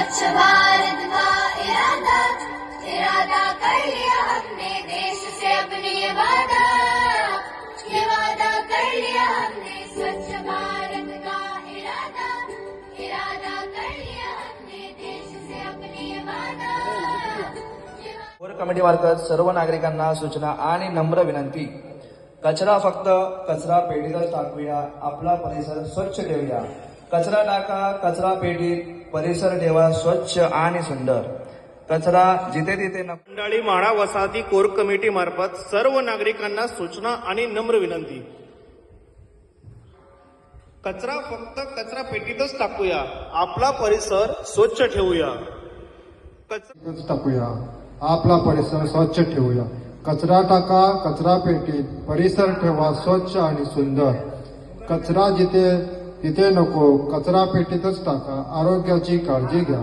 स्वच्छ भारत का इरादा? इरादा कर लिया हमने देश से अपनी ये वादा। ये वादा कर लिया हमने स्वच्छ भारत का इरादा। इरादा कर लिया हमने देश से अपनी ये वादा। ये वादा कोर कमिटी सर्व नागरिकांना सूचना आणि नम्र विनंती. कचरा फक्त कचरा पेटीतच टाकूया. आपला परिसर स्वच्छ ठेवूया. कचरा टाका कचरा पेटीत परिसर ठेवा स्वच्छ आणि सुंदर. कचरा जिथे तिथे मंडाळी माळा वसाहती कोर कमिटी मार्फत सर्व नागरिकांना सूचना आणि नम्र विनंती. कचरा फक्त कचरा पेटीतच टाकूया. आपला परिसर स्वच्छ ठेवूया. कचरा टाकूया. आपला परिसर स्वच्छ ठेवूया. कचरा टाका कचरा पेटीत. परिसर ठेवा स्वच्छ आणि सुंदर. कचरा जिथे तिथे नको कचरा पेटीतच टाका आरोग्याची काळजी घ्या.